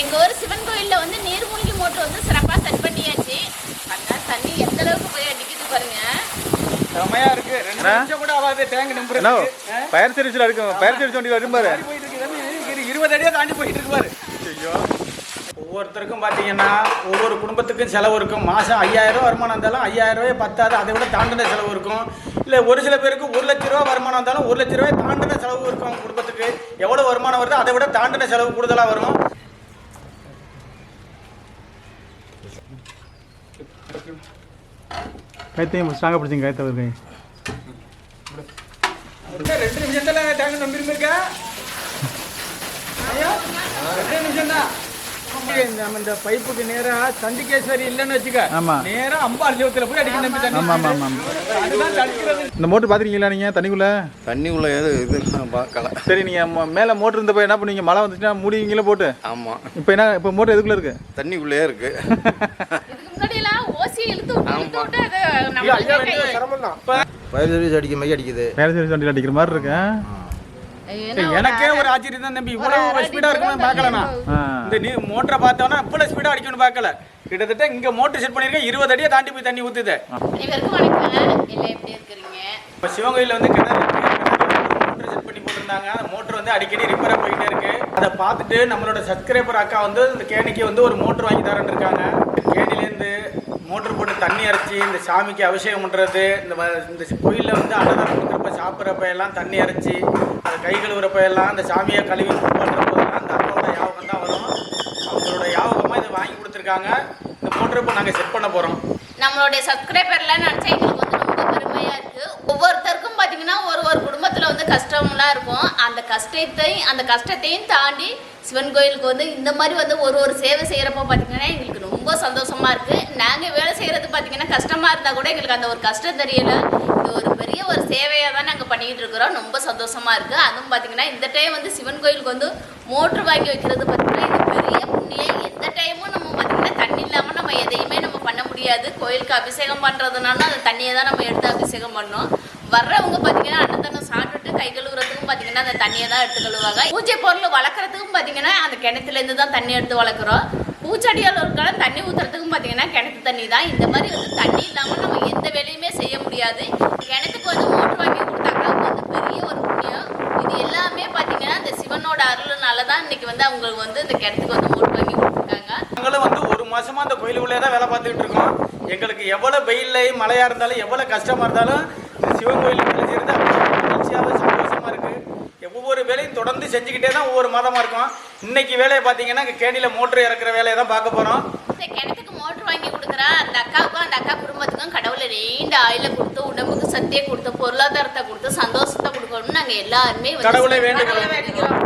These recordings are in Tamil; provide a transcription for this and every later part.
எங்கள் ஊர் சிவன் கோயிலில் வந்து நீர்மூழ்கி மோட்டர் வந்து சிறப்பாக செட் பண்ணியாச்சு. அண்ணா தண்ணி எந்த அளவுக்கு போய் அடிக்குது பாருங்க. செமையா இருக்கு. ரெண்டு நிமிஷம் கூட ஆகாது. டேங்க் என்ன நம்புறது ஃபயர் சர்வீஸில் இருக்கும் ஃபயர் சர்வீஸ் வண்டி வரும் பாரு இருபது அடியா தாண்டி போயிட்டு இருக்கு பாரு. ஒவ்வொருத்தருக்கும் பார்த்தீங்கன்னா ஒவ்வொரு குடும்பத்துக்கும் செலவு இருக்கும். மாதம் ஐயாயிரம் ரூபா வருமானம் இருந்தாலும் ஐயாயிரம் ரூபாய் பத்தாது. அதை விட தாண்டின செலவு இருக்கும். இல்லை ஒரு சில பேருக்கு ஒரு லட்ச ரூபா வருமானம் இருந்தாலும் ஒரு லட்ச ரூபாய் தாண்டின செலவு இருக்கும் குடும்பத்துக்கு. எவ்வளோ வருமானம் வருதோ அதை விட தாண்டின செலவு கூடுதலாக வரும். கைத்தையும் ஸ்ட்ராங்காக பிடிச்சிங்க கைத்தை ஒரு கை ரெண்டு நிமிஷத்தில் டேங்க் நம்பிருந்திருக்கா ரெண்டு நிமிஷம் தான் நம்ம இந்த பைப்புக்கு நேரா சண்டிகேஸ்வரி இல்லைன்னு வச்சுக்க. ஆமா. நேரா அம்பாள் ஜோத்துல போய் அடிக்க நம்பி தண்ணி. ஆமாம் ஆமாம் ஆமாம் அதுதான் தடுக்கிறது. இந்த மோட்டர் பார்த்துருக்கீங்களா நீங்கள் தண்ணிக்குள்ளே? தண்ணி உள்ள எது இது நான் பார்க்கல சரி நீங்கள் மேலே மோட்டர் இருந்தப்போ என்ன பண்ணுவீங்க? மழை வந்துச்சுன்னா மூடிவீங்களா போட்டு. ஆமாம் இப்போ என்ன இப்போ மோட்டர் எதுக்குள்ளே இருக்கு? தண்ணிக்குள்ளே இருக்கு. ஃபயர் சர்வீஸ் அடிக்க மாதிரி அடிக்குது. ஃபயர் சர்வீஸ் வண்டியில் அடிக்கிற மாதிரி இருக்கு ஏன்னா ஒரு எனக்கே ஒரு ஆச்சரியம் தான் தம்பி. இவ்வளவு ஸ்பீடா நான் ஆ. இந்த நீ மோட்டரை பார்த்தோன்னா இவ்வளவு ஸ்பீடா அடிக்கணும்னு பார்க்கல. கிட்டத்தட்ட இங்க மோட்டர் செட் பண்ணிருக்கேன் இருபது அடியா தாண்டி போய் தண்ணி ஊத்துது. இப்போ சிவகோயில வந்து கிணறு மோட்டர் செட் பண்ணி போட்டிருந்தாங்க. அந்த மோட்டர் வந்து அடிக்கடி ரிப்பேரா போயிட்டே இருக்கு. அதை பார்த்துட்டு நம்மளோட சப்ஸ்கிரைபர் அக்கா வந்து இந்த கேணிக்கு வந்து ஒரு மோட்டர் வாங்கி தரேன்னு இருக்காங்க. கேணிலேருந்து மோட்டர் போட்டு தண்ணி அரைச்சி இந்த சாமிக்கு அபிஷேகம் பண்ணுறது இந்த வ- இந்த கோயிலில் வந்து அன்னதானம் கொடுக்குறப்ப சாப்பிட்றப்ப எல்லாம் தண்ணி அரைச்சி அது கை கழுவுறப்ப எல்லாம் அந்த சாமியை கழுவி பண்ணுற போதெல்லாம் அந்த அப்பாவோட யாபகம் தான் வரும். அவங்களோட யாபகமாக இதை வாங்கி கொடுத்துருக்காங்க. இந்த மோட்டர் இப்போ நாங்கள் செட் பண்ண போகிறோம் நம்மளுடைய சப்ஸ்கிரைபர்லாம் நினச்சா எங்களுக்கு வந்து ரொம்ப பெருமையாக இருக்குது ஒவ்வொருத்தருக்கும் பார்த்தீங்கன்னா ஒரு ஒரு குடும்பத்தில் வந்து கஷ்டம்லாம் இருக்கும். அந்த கஷ்டத்தையும் அந்த கஷ்டத்தையும் தாண்டி சிவன் கோயிலுக்கு வந்து இந்த மாதிரி வந்து ஒரு ஒரு சேவை செய்கிறப்போ பார்த்தீங்கன்னா எங்களுக்கு ரொம்ப சந்தோஷமாக இருக்குது நாங்கள் வேலை செய்கிறது பார்த்தீங்கன்னா கஷ்டமாக இருந்தால் கூட எங்களுக்கு அந்த ஒரு கஷ்டம் தெரியலை. இது ஒரு பெரிய ஒரு சேவையாக தான் நாங்கள் பண்ணிக்கிட்டு இருக்கிறோம். ரொம்ப சந்தோஷமாக இருக்குது அதுவும் பார்த்தீங்கன்னா இந்த டைம் வந்து சிவன் கோயிலுக்கு வந்து மோட்ரு வாங்கி வைக்கிறது பார்த்தீங்கன்னா இது பெரிய புண்ணியம். எந்த டைமும் நம்ம பார்த்தீங்கன்னா தண்ணி இல்லாமல் நம்ம எதையுமே நம்ம பண்ண முடியாது. கோயிலுக்கு அபிஷேகம் பண்ணுறதுனால அந்த தண்ணியை தான் நம்ம எடுத்து அபிஷேகம் பண்ணோம். வர்றவங்க பார்த்தீங்கன்னா அன்னதானம் சாப்பிட்டு கை கழுவுறதுக்கும் பார்த்தீங்கன்னா அந்த தண்ணியை தான் எடுத்து கழுவாங்க பூஜை பொருள் வளர்க்குறதுக்கும் பார்த்தீங்கன்னா அந்த கிணத்துலேருந்து தான் தண்ணி எடுத்து வளர்க்குறோம். பூச்செடியாளர்களுக்கெல்லாம் தண்ணி ஊற்றுறதுக்கும் பார்த்தீங்கன்னா கிணத்து தண்ணி தான். இந்த மாதிரி வந்து தண்ணி இல்லாமல் நம்ம எந்த வேலையுமே செய்ய முடியாது. கிணத்துக்கு வந்து மோட்டர் வாங்கி கொடுத்தாக்கா வந்து பெரிய ஒரு புண்ணியம். இது எல்லாமே பார்த்தீங்கன்னா இந்த சிவனோட அருள்னால தான் இன்னைக்கு வந்து அவங்களுக்கு வந்து இந்த கிணத்துக்கு வந்து மோட்டர் வாங்கி கொடுத்துருக்காங்க. நாங்களும் வந்து ஒரு மாசமா அந்த கோயிலுக்குள்ளே தான் வேலை பார்த்துக்கிட்டு இருக்கோம். எங்களுக்கு எவ்வளோ வெயில்ல மழையாக இருந்தாலும் எவ்வளோ கஷ்டமாக இருந்தாலும் சிவன் கோயிலுக்கு வேலை செய்யறது அவ்வளவு மகிழ்ச்சியாவே சந்தோஷமா இருக்கு ஒவ்வொரு வேலையும் தொடர்ந்து செஞ்சுக்கிட்டே தான் ஒவ்வொரு மாதமா இருக்கும். இன்னைக்கு வேலையை பார்த்தீங்கன்னா இங்க கேணியில மோட்டர் இறக்குற வேலையை தான் பார்க்க போறோம். இந்த கிணத்துக்கு மோட்டர் வாங்கி கொடுக்குற. அந்த அக்காவுக்கும் அந்த அக்கா குடும்பத்துக்கும் கடவுளை நீண்ட ஆயில கொடுத்து உடம்புக்கு சத்தியை கொடுத்து பொருளாதாரத்தை கொடுத்து சந்தோஷத்தை கொடுக்கணும்னு நாங்கள் எல்லாருமே கடவுளை. வேண்டிக்கிறோம்.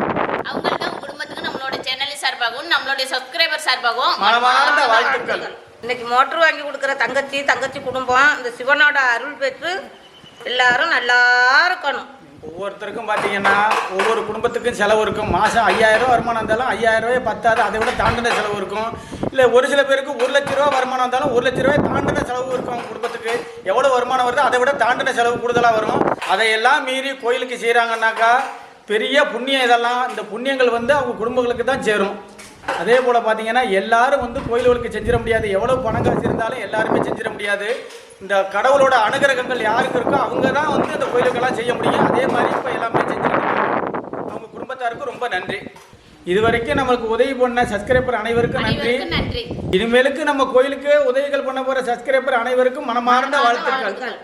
அவங்களுக்கு அவங்க குடும்பத்துக்கு நம்மளோட சேனல் சார்பாகவும் நம்மளுடைய சப்ஸ்கிரைபர் சார்பாகவும் மனமார்ந்த வாழ்த்துக்கள். இன்னைக்கு மோட்டர் வாங்கி கொடுக்குற தங்கச்சி தங்கச்சி குடும்பம் இந்த சிவனோட அருள் பெற்று எல்லாரும் நல்லா இருக்கணும். ஒவ்வொருத்தருக்கும் பார்த்தீங்கன்னா ஒவ்வொரு குடும்பத்துக்கும் செலவு இருக்கும். மாதம் ஐயாயிரம் வருமானம் இருந்தாலும் ஐயாயிரம் ரூபாய் பத்தாது. அதை விட தாண்டின செலவு இருக்கும். இல்லை ஒரு சில பேருக்கு ஒரு லட்ச ரூபா வருமானம் இருந்தாலும் ஒரு லட்ச ரூபாய் தாண்டின செலவு இருக்கும் அவங்க குடும்பத்துக்கு. எவ்வளோ வருமானம் வருதோ அதை விட தாண்டின செலவு கூடுதலாக வரும். அதையெல்லாம் மீறி கோயிலுக்கு செய்கிறாங்கன்னாக்கா பெரிய புண்ணியம் இதெல்லாம். இந்த புண்ணியங்கள் வந்து அவங்க குடும்பங்களுக்கு தான் சேரும். அதே போல் பார்த்தீங்கன்னா எல்லாரும் வந்து கோயில்களுக்கு செஞ்சிட முடியாது. எவ்வளோ பணம் காசு இருந்தாலும் எல்லாருமே செஞ்சிட முடியாது. இந்த கடவுளோட அனுகிரகங்கள் யாருக்கு இருக்கோ அவங்க தான் வந்து இந்த கோயிலுக்கெல்லாம் செய்ய முடியும். அதே மாதிரி இப்போ எல்லாமே இருக்காங்க. அவங்க குடும்பத்தாருக்கு ரொம்ப நன்றி. இது வரைக்கும் நம்மளுக்கு உதவி பண்ண சப்ஸ்கிரைபர் அனைவருக்கும் நன்றி. இனிமேலுக்கு நம்ம கோயிலுக்கு உதவிகள் பண்ண போற சப்ஸ்கிரைபர் அனைவருக்கும் மனமார்ந்த வாழ்த்துக்கள்.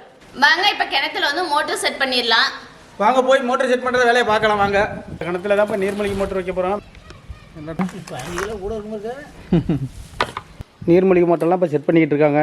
வாங்க இப்போ கிணத்துல வந்து மோட்டர் செட் பண்ணிடலாம். வாங்க போய் மோட்டர் செட் பண்ற வேலையை பார்க்கலாம் வாங்க. கணத்துல தான் இப்போ நீர்மொழிக்கு மோட்டர் வைக்க போறோம். நீர்மொழிக்கு மோட்டர்லாம் இப்போ செட் பண்ணிக்கிட்டு இருக்காங்க.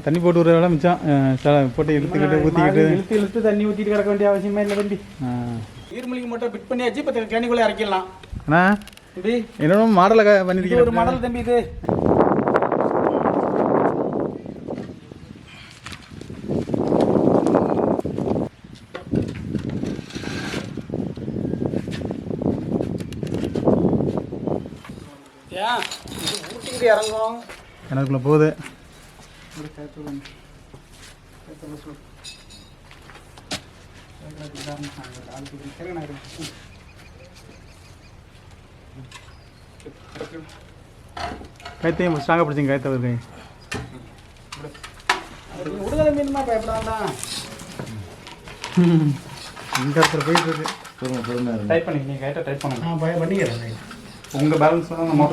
ரொம்ப தண்ணி போட்டு விடுற வேலை மிச்சம் போட்டு இழுத்துக்கிட்டு ஊற்றிக்கிட்டு இழுத்து இழுத்து தண்ணி ஊற்றிட்டு கிடக்க வேண்டிய அவசியமே இல்லை தம்பி. நீர்மூழ்கி மோட்டர் ஃபிட் பண்ணியாச்சு இப்போ கேணிக்குள்ளே இறக்கிடலாம். அண்ணா தம்பி. என்னென்ன மாடலை இது ஒரு பண்ணிருக்கீங்க மாடல் தம்பி இது. எனக்குள்ள போகுது. கைத்தையும் ஸ்ட்ராங்காக பிடிச்சிங்க கைத்தை ஒரு கை விடுதலை மீனுமா பயப்படாதா இங்கே ஒருத்தர் போயிட்டு இருக்கு டைப் பண்ணி நீங்கள் கைட்டை டைப் பண்ணுங்க நான் பய பண்ணிக்கிறேன். உங்கள் பேலன்ஸ் தான் நம்ம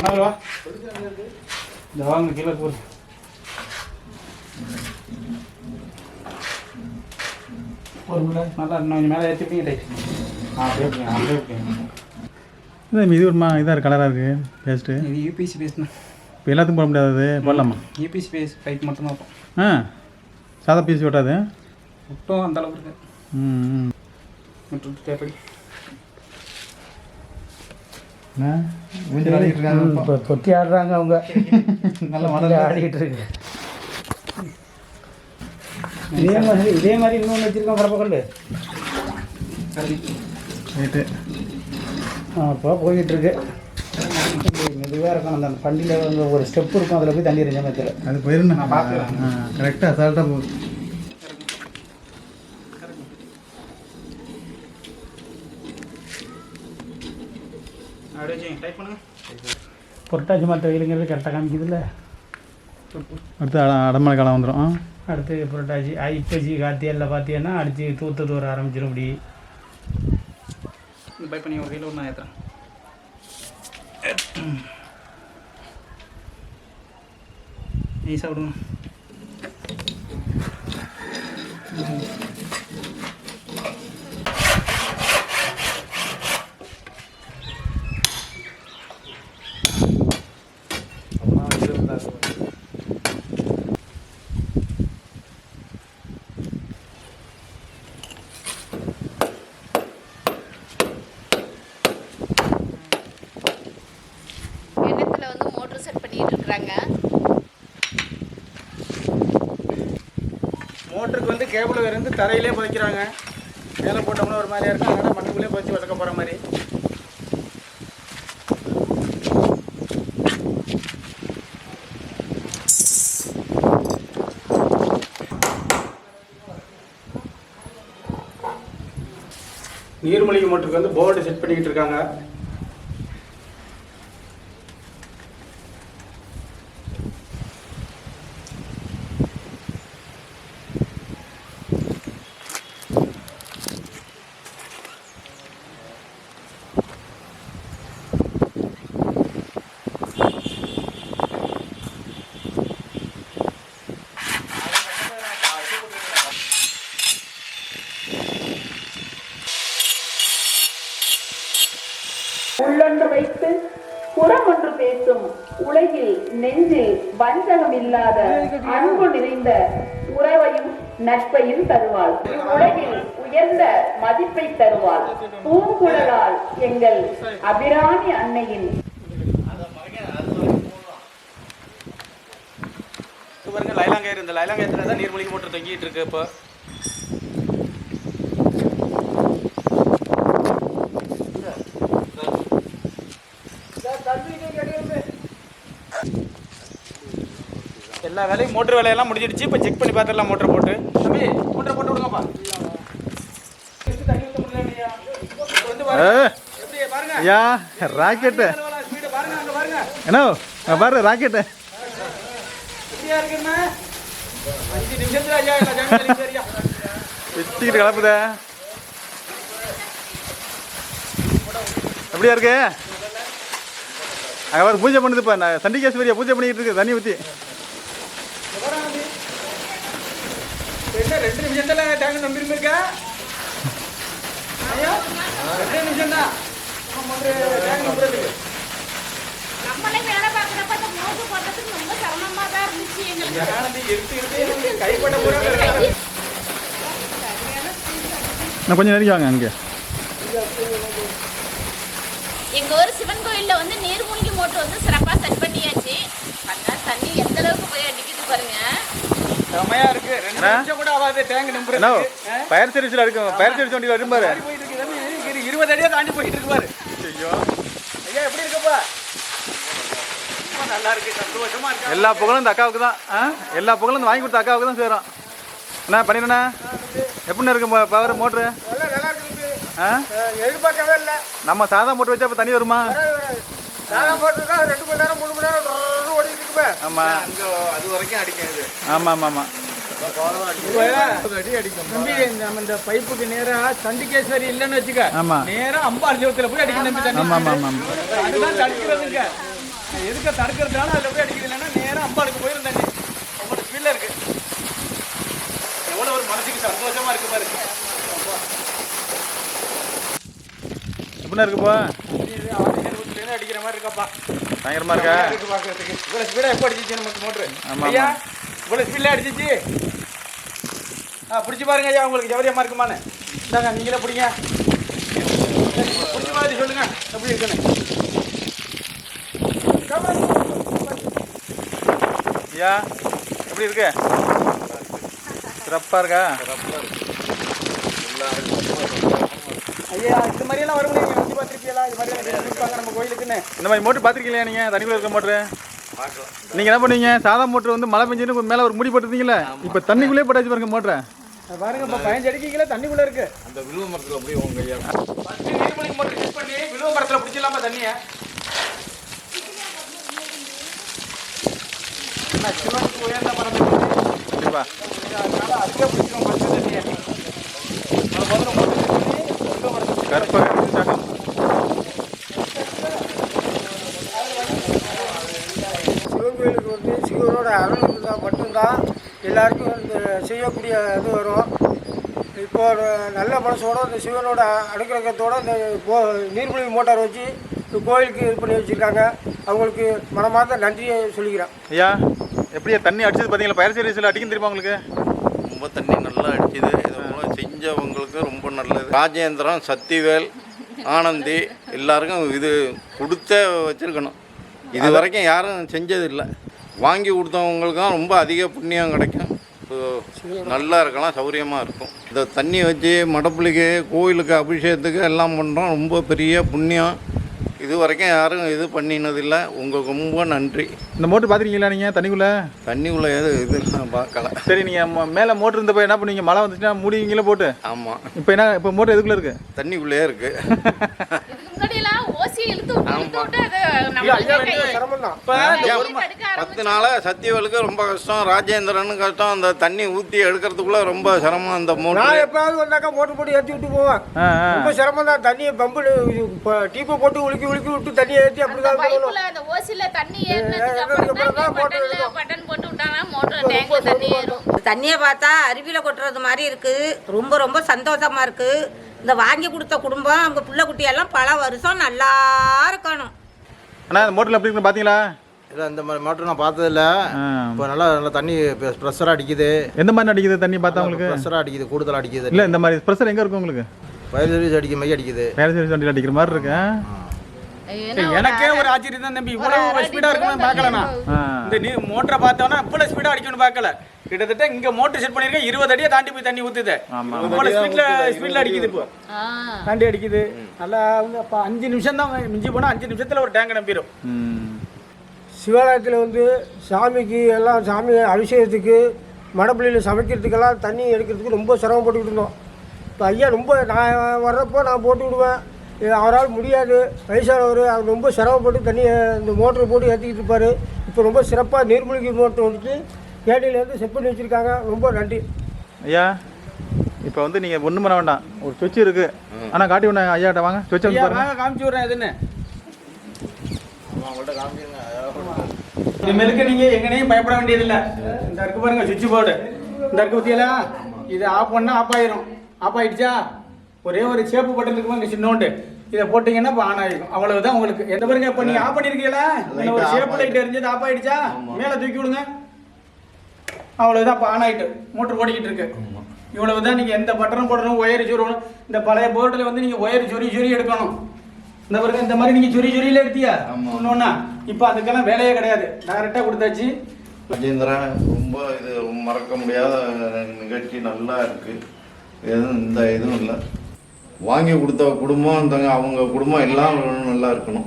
போடணும் என்ன வா இந்த வாங்க கீழே போடு ஒரு முறை நல்லா இன்னும் கொஞ்சம் மேலே ஏற்றிப்பீங்க டைப் ஆ அப்படியே அப்படியே அப்படியே அப்படியே இது ஒரு மா இதாக இருக்கு கலராக இருக்குது பேஸ்ட்டு இது யூபிசி பேஸ்ண்ணா இப்போ எல்லாத்துக்கும் போட முடியாது போடலாமா யூபிசி பேஸ் பைப் மட்டும் தான் வைப்போம் ஆ சாதா பீஸ் ஓட்டாது விட்டோம் அந்த அளவுக்கு இருக்கு ம் தேப்படி என்ன ஊஞ்சல் ஆடிட்டு இருக்காங்க இப்போ தொட்டி ஆடுறாங்க அவங்க. நல்ல மணல் ஆடிக்கிட்டு இருக்கு இதே மாதிரி இதே மாதிரி இன்னொன்று வச்சுருக்கோம் கடப்பக்கல் ரைட்டு அப்போ போய்கிட்டு இருக்கு மெதுவாக இருக்கும் அந்த பண்டியில் வந்து ஒரு ஸ்டெப் இருக்கும். அதில் போய் தண்ணி இருந்த மாதிரி அது போயிருந்தேன் நான் பார்த்துக்கிறேன். ஆ கரெக்டாக அசால்ட்டாக போகுது. அப்படியே வச்சுங்க டைப் பண்ணுங்க. புரட்டாசி மாற்ற வெயிலுங்கிறது கரெக்டாக காமிக்குதுல்ல. அடுத்து அட அடமழை காலம் வந்துடும் ஆ? அடுத்து புரட்டாசி ஐப்பசி கார்த்திகையில் பார்த்தீங்கன்னா அடுத்து தூத்து தூர ஆரம்பிச்சிடும் இப்படி. இந்த பைப் பண்ணி ஒரு கையில் ஒரு நான் ஏற்றுறேன் ஈஸாக விடுங்க கிணத்துல வந்து மோட்டர் செட் பண்ணிட்டு இருக்கிறாங்க மோட்டருக்கு வந்து கேபிள் இருந்து தரையிலே புதைக்கிறாங்க. மேலே போட்டோம்னா ஒரு மாதிரியா இருக்கும் அதனால் மண்ணுக்குள்ளே புதைச்சி வதக்க போகிற மாதிரி. நீர்மூழ்கி மோட்டருக்கு வந்து போர்டு செட் பண்ணிக்கிட்டு இருக்காங்க. நட்பையும் தருவாள். உலகில் உயர்ந்த மதிப்பை தருவாள். பூங்குழலால் எங்கள் அபிராமி அன்னையின் பாருங்க லைலாங்கயிறு இந்த லைலாங்கயத்துல தான் நீர்மொழிக்கு போட்டு தொங்கிட்டு இருக்கு இப்போ. எல்லா வேலையும் மோட்டர் வேலையெல்லாம் முடிஞ்சிடுச்சு. இப்போ செக் பண்ணி பார்த்துடலாம் மோட்டர் போட்டு. தம்பி மோட்டர் போட்டு விடுங்கப்பா. ஐயா ராக்கெட்டு. என்ன அங்க பாரு ராக்கெட்டு. வெட்டிக்கிட்டு கிளப்புதே. எப்படியா இருக்கு? அங்கே பூஜை பண்ணுது இப்போ நான் சண்டிகேஸ்வரியா பூஜை பண்ணிக்கிட்டு இருக்கு தண்ணி ஊற்றி நிமிஷத்துல டேங்க் நம்பி இருக்கா ஐயா ரெண்டு நிமிஷம் தான் டேங்க் நம்புறதுக்கு நம்மளே வேலை பார்க்குறப்ப அந்த மோட்டு போடுறதுக்கு ரொம்ப சிரமமா தான் இருந்துச்சு எங்களுக்கு. நான் கொஞ்சம் நெருங்கி வாங்க அங்கே. எங்க ஊர் சிவன் கோயில்ல வந்து நீர்மூழ்கி மோட்டர் வந்து சிறப்பா செட் பண்ணியாச்சு. பாருங்க தண்ணி எந்த அளவுக்கு போய் அடிக்குது பாருங்க. செமையா இருக்கு. ரெண்டு. நிமிஷம் கூட ஆகாது டேங்க் என்ன? நம்புறது ஃபயர் சர்வீஸில் இருக்கும் ஃபயர் சர்வீஸ் வண்டி வரும் பாரு. இருபது அடியா தாண்டி போயிட்டு இருக்கு பாரு. ஐயோ. ஐயா எப்படி இருக்கப்பா? நல்லா இருக்கு. சந்தோஷமா இருக்கு. எல்லா புகழும் இந்த அக்காவுக்கு தான். எல்லா புகழும் வாங்கி கொடுத்த அக்காவுக்கு தான் சேரும். என்ன பண்ணிடுண்ணா எப்படிண்ணா இருக்கு பவர் மோட்ரு எதிர்பார்க்கவே இல்லை. நம்ம சாதா மோட்டர் வச்சா இப்போ தண்ணி வருமா? சாதம் போட்டுருக்கா ரெண்டு மணி நேரம் மூணு மணி நேரம் டொர்னு ஓடிட்டு இருக்கு பாரு. ஆமாம் அங்கே அது வரைக்கும் அடிக்கும் இது. ஆமாம் ஆமாம் ஆமாம் இந்த பைப்புக்கு நேரா சண்டிகேஸ்வரி இல்லைன்னு வச்சுக்க. நேரா அம்பாள் ஜீவத்துல போய் அடிக்கணும் அதுதான் தடுக்கிறதுங்க எதுக்கு தடுக்கிறதுனால அதில் போய் அடிக்கிறது இல்லைன்னா நேரா அம்பாளுக்கு போயிரும் தண்ணி. அவ்வளோ ஸ்பீடில் இருக்கு. எவ்வளோ ஒரு மனசுக்கு சந்தோஷமா இருக்கு இருக்குப்பா ஆயிரத்தி இருபதுலேருந்து அடிக்கிற மாதிரி இருக்கப்பா. பயங்கரமாக இருக்கா? இருக்கு பார்க்கறதுக்கு இவ்வளோ ஸ்பீடாக எப்போ அடிச்சிச்சு நமக்கு மோட்ரு ஆமா, ஐயா ஆமா. இவ்வளோ ஸ்பீடில் அடிச்சிச்சு. ஆ பிடிச்சி பாருங்க ஐயா உங்களுக்கு ஜவரியமாக இருக்குமான்னு. இந்தாங்க நீங்களே பிடிங்க. பிடிச்ச மாதிரி சொல்லுங்க எப்படி இருக்குன்னு. ஐயா எப்படி இருக்கு? சிறப்பாக இருக்கா. ஐயா இந்த மாதிரியெல்லாம் வரும் நீங்கள் வந்து பார்த்துருப்பீங்களா? இது மாதிரியெல்லாம் கொடுப்பாங்க நம்ம கோயிலுக்குன்னு. இந்த மாதிரி மோட்ரு பார்த்துருக்கீங்களா நீங்கள் தண்ணிக்குள்ள இருக்க மோட்ரு நீங்கள் என்ன பண்ணுவீங்க சாதா மோட்ரு வந்து மழை பெஞ்சுன்னு மேலே ஒரு முடி போட்டுருந்தீங்களே இப்போ தண்ணிக்குள்ளே போட்டாச்சு பாருங்க மோட்ரை அது பாருங்க இப்போ பதினஞ்சு அடிக்கீங்களா தண்ணிக்குள்ளே இருக்கு. அந்த விழுவ மரத்தில் அப்படியே உங்க ஐயா ஃபஸ்ட்டு நீர்மொழி மோட்டர் பண்ணி விழுவ மரத்தில் பிடிச்சிடலாமா தண்ணியை? உயர்ந்த மரம். கண்டிப்பா. அதனால அதுக்கே பிடிச்சிடும் ஃபஸ்ட்டு தண்ணியை. முதல்ல மோட்டர் செட் பண்ணி விழுவ மரத்தில் கற்பக சிவன் கோயிலுக்கு வந்து சிவனோட அருள் இருந்தால் மட்டும்தான் எல்லாருக்கும் இந்த செய்யக்கூடிய இது வரும். இப்போ ஒரு நல்ல மனசோட இந்த சிவனோட அனுகிரகத்தோட இந்த போ நீர்மொழி மோட்டார் வச்சு இந்த கோயிலுக்கு இது பண்ணி வச்சுருக்காங்க. அவங்களுக்கு மனமார்ந்த நன்றியை சொல்லிக்கிறேன். ஐயா எப்படியா தண்ணி அடிச்சது பார்த்தீங்களா பயர் சர்வீஸில் அடிக்கும் தெரியுமா உங்களுக்கு? ரொம்ப தண்ணி நல்லா அடிக்குது. செஞ்சவங்களுக்கு ரொம்ப நல்லது. ராஜேந்திரன் சக்திவேல் ஆனந்தி எல்லாருக்கும் இது கொடுத்தே வச்சுருக்கணும். இது வரைக்கும் யாரும் செஞ்சதில்லை. வாங்கி கொடுத்தவங்களுக்கு தான் ரொம்ப அதிக புண்ணியம் கிடைக்கும். நல்லா இருக்கலாம் சௌரியமாக இருக்கும். இந்த தண்ணி வச்சு மடப்புளிக்கு கோயிலுக்கு அபிஷேகத்துக்கு எல்லாம் பண்ணுறோம் ரொம்ப பெரிய புண்ணியம். இது வரைக்கும் யாரும் இது பண்ணினதில்லை. உங்களுக்கு ரொம்ப நன்றி. இந்த மோட்ரு பார்த்துருக்கீங்களா நீங்கள் தண்ணிக்குள்ளே? தண்ணி உள்ள எது இது நான் பார்க்கல சரி நீங்கள் மேலே மோட்ரு இருந்தப்போ என்ன பண்ணுவீங்க மழை வந்துச்சுன்னா மூடிவீங்களே போட்டு? ஆமாம் இப்போ என்ன இப்போ மோட்ரு எதுக்குள்ளே இருக்கு? தண்ணிக்குள்ளே இருக்குது பத்து நாளாக சத்தியவலுக்கு ரொம்ப கஷ்டம் ராஜேந்திரனு கஷ்டம் அந்த தண்ணி ஊற்றி எடுக்கிறதுக்குள்ள ரொம்ப சிரமம் அந்த நான் மோட்டர் எப்பயாவது வந்தாக்கா மோட்டர் போட்டு ஏற்றி விட்டு போவேன். ரொம்ப சிரமம் தான் தண்ணியை பம்பு டீப்பை போட்டு உலுக்கி உலுக்கி விட்டு தண்ணியை ஏற்றி அப்படி அந்த தான் பண்ணணும் பைப்புல அந்த ஓசில தண்ணி ஏறினதுக்கு ஏறினதுக்கு அப்புறம் அப்புறம் தான் தான் motor பட்டன்ல பட்டன் போட்டு விட்டாங்கன்னா மோட்டர் டேங்க்ல தண்ணி ஏறும். தண்ணியை பார்த்தா அருவியில் கொட்டுறது மாதிரி இருக்குது ரொம்ப ரொம்ப சந்தோஷமா இருக்குது இந்த வாங்கி கொடுத்த குடும்பம் அவங்க பிள்ளை குட்டியெல்லாம் பல வருஷம் நல்லா இருக்கணும். அண்ணா இந்த மோட்டரில் எப்படி இருக்குன்னு பார்த்தீங்களா இல்லை இந்த மாதிரி மோட்டர் நான் பார்த்ததில்ல. இப்போ நல்லா நல்லா தண்ணி ப்ரெஷராக அடிக்குது. எந்த மாதிரி அடிக்குது தண்ணி பார்த்தா உங்களுக்கு? ப்ரெஷராக அடிக்குது கூடுதலாக அடிக்குது இல்லை இந்த மாதிரி ப்ரெஷர் எங்கே இருக்கும் உங்களுக்கு? ஃபயர் சர்வீஸ் அடிக்க மாதிரி அடிக்குது. பயர் சர்வீஸ் வண்டியில் அடிக்கிற மாதிரி இருக்கு. எனக்கே ஒரு ஆச்சரியம் தான் தம்பி. இவ்வளவு ஸ்பீடா இருக்கும்னு பார்க்கல நான் ஆ. இந்த நீ மோட்டரை பார்த்தோன்னா இவ்வளவு ஸ்பீடா அடிக்கணும்னு பார்க்கல. கிட்டத்தட்ட இங்க மோட்டர் செட் பண்ணிருக்கேன். இருபது அடியை தாண்டி போய் தண்ணி ஊத்துது. இவ்வளவு ஸ்பீட்ல ஸ்பீட்ல அடிக்குது இப்போ. ஆ. தாண்டி அடிக்குது. நல்லா வந்து அப்போ அஞ்சு நிமிஷம் தான் மிஞ்சி போனா அஞ்சு நிமிஷத்துல ஒரு டேங்க் நம்பிடும் சிவாலயத்தில் வந்து சாமிக்கு எல்லாம் சாமி அபிஷேகத்துக்கு மடப்பள்ளியில் சமைக்கிறதுக்கெல்லாம் தண்ணி எடுக்கிறதுக்கு ரொம்ப சிரமப்பட்டுக்கிட்டு இருந்தோம். இப்போ ஐயா ரொம்ப நான் வர்றப்போ நான் போட்டு விடுவேன். அவரால் முடியாது. வயசானவர் அவர் ரொம்ப சிரமப்பட்டு தண்ணியை இந்த மோட்டரை போட்டு ஏற்றிக்கிட்டு இருப்பார். இப்போ ரொம்ப சிறப்பாக நீர்மூழ்கி மோட்டர் வந்துட்டு கேடியிலேருந்து செட் பண்ணி வச்சுருக்காங்க. ரொம்ப நன்றி. ஐயா இப்போ வந்து நீங்கள் ஒன்றும் பண்ண வேண்டாம். ஒரு சுவிட்ச் இருக்கு. ஆனால் காட்டி விட ஐயாட்ட வாங்க. சுவிட்ச் வந்து ஐயா பாருங்க வாங்க காமிச்சு விடுறேன் எதுன்னு இனிமேலுக்கு நீங்க எங்கனையும் பயப்பட வேண்டியதில்லை. இந்த இருக்கு பாருங்க சுவிட்ச் போர்டு. இந்த இருக்கு பத்தியெல்லாம் இது ஆஃப் பண்ணா ஆஃப் ஆயிரும். ஆஃப் ஆயிடுச்சா? ஒரே ஒரு சேப்பு பட்டன் இருக்கு பாருங்க சின்னோண்டு இதை போட்டீங்கன்னா இப்போ ஆன் ஆகிடும் அவ்வளவுதான் உங்களுக்கு. எந்த பாருங்க இப்போ நீங்கள் ஆஃப் பண்ணியிருக்கீங்களா ஒரு சேப்பு லைட். எரிஞ்சது ஆஃப் ஆயிடுச்சா. மேலே தூக்கி விடுங்க. அவ்வளவுதான் இப்போ ஆன் ஆயிட்டு மோட்டர் ஓடிக்கிட்டு இருக்கு. இவ்வளவு தான் நீங்கள் எந்த பட்டனும் போடணும் ஒயர் சொருகணும் இந்த பழைய போர்டில் வந்து நீங்கள் ஒயர் சொறி சொறி எடுக்கணும். இந்த பாருங்க இந்த மாதிரி நீங்கள் சொறி சொறியில எடுத்தியா. ஒன்றுன்னா இப்போ அதுக்கெல்லாம் வேலையே கிடையாது. டைரெக்டாக கொடுத்தாச்சு. ராஜேந்திரன் ரொம்ப இது மறக்க முடியாத நிகழ்ச்சி நல்லா இருக்கு. எதுவும் இந்த இதுவும் இல்லை. வாங்கி கொடுத்த குடும்பம் இந்த அவங்க குடும்பம் எல்லாம் நல்லா இருக்கணும்.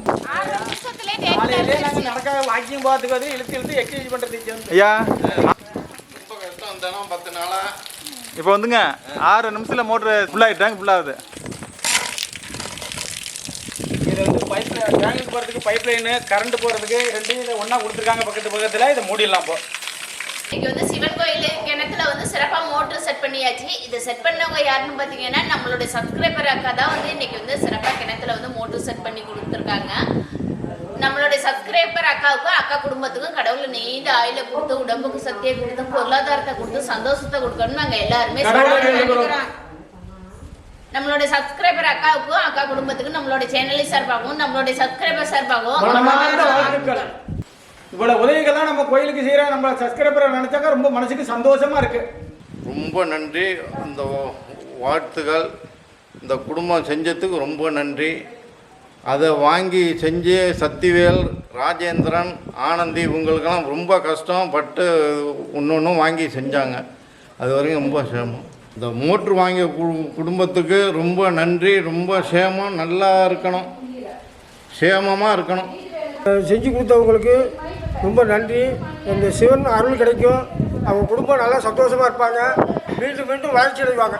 நடக்க வாக்கிங் போகிறதுக்கு வந்து இழுத்து இழுத்து எக்ஸசைஸ் பண்ணுறதுக்கு வந்து ஐயா. தினம் பத்து நாளா? இப்போ வந்துங்க ஆறு நிமிஷத்தில் மோட்ரு ஃபுல்லாகிட்டு டேங்க் ஃபுல்லாகுது இது வந்து பைப் டேங்குக்கு போகிறதுக்கு பைப் லைனு கரண்ட் போகிறதுக்கு ரெண்டையும் இதை ஒன்றா கொடுத்துருக்காங்க பக்கத்து பக்கத்தில். இதை மூடிடலாம் இப்போ. இன்னைக்கு வந்து சிவன் கோயில் கிணத்துல வந்து சிறப்பா மோட்டர் செட் பண்ணியாச்சு. இதை செட் பண்ணவங்க யாருன்னு பாத்தீங்கன்னா நம்மளுடைய சப்ஸ்கிரைபர் அக்கா தான் வந்து இன்னைக்கு வந்து சிறப்பா கிணத்துல வந்து மோட்டர் செட் பண்ணி கொடுத்துருக்காங்க. நம்மளுடைய சப்ஸ்கிரைபர் அக்கா குடும்பத்துக்கும் கடவுள் நீண்ட ஆயில கொடுத்து உடம்புக்கு சக்தியை கொடுத்து பொருளாதாரத்தை கொடுத்து சந்தோஷத்தை கொடுக்கணும்னு நாங்க எல்லாருமே. நம்மளுடைய சப்ஸ்கிரைபர் அக்காவுக்கும் அக்கா குடும்பத்துக்கும் நம்மளுடைய சேனலை சார்பாகவும் நம்மளுடைய சப்ஸ்கிரைபர் சார்பாகவும் இவ்வளவு உதவிகள்லாம் நம்ம கோயிலுக்கு செய்கிறோம் நம்ம சப்ஸ்கிரைபரை நினைச்சாக்கா ரொம்ப மனசுக்கு சந்தோஷமா இருக்கு. ரொம்ப நன்றி. இந்த வாழ்த்துகள் இந்த குடும்பம் செஞ்சதுக்கு ரொம்ப நன்றி. அதை வாங்கி செஞ்சு சக்திவேல் ராஜேந்திரன் ஆனந்தி இவங்களுக்கெல்லாம் ரொம்ப கஷ்டம் பட்டு ஒன்று ஒன்றும் வாங்கி செஞ்சாங்க. அது வரைக்கும் ரொம்ப சேமம் இந்த மோட்ரு வாங்கிய குடும்பத்துக்கு ரொம்ப நன்றி ரொம்ப சேமம் நல்லா இருக்கணும். சேமமாக இருக்கணும். செஞ்சு கொடுத்தவங்களுக்கு ரொம்ப நன்றி. இந்த சிவன் அருள் கிடைக்கும். அவங்க குடும்பம் நல்லா சந்தோஷமாக இருப்பாங்க. மீண்டும் மீண்டும் வளர்ச்சி அடைவாங்க.